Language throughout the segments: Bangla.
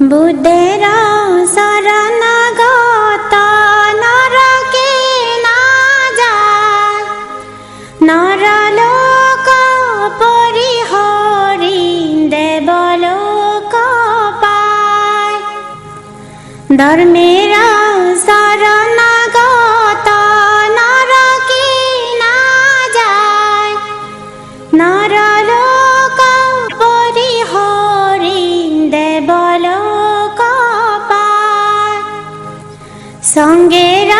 বুদ্ধের শরণাগত নরকে না যায়। নরলোক পরিহরি দেবলোক পায়। ধর্মের সঙ্গের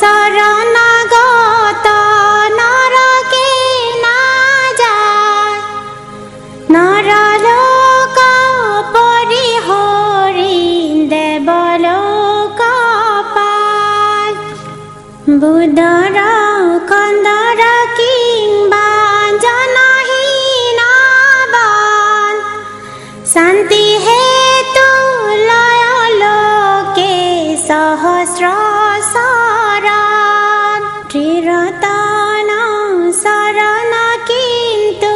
শরণাগত নরকে না যায়। নরলোক পরিহরি দেবলোক পায়। বুদ্ধর কন্দর কিংবা জনহীন শান্তি হেতু লয় লোকে সহস্র শরণ ত্রিরতন শরণ কিন্তু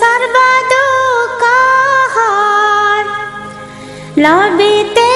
সর্বদুঃখ হর লবিতে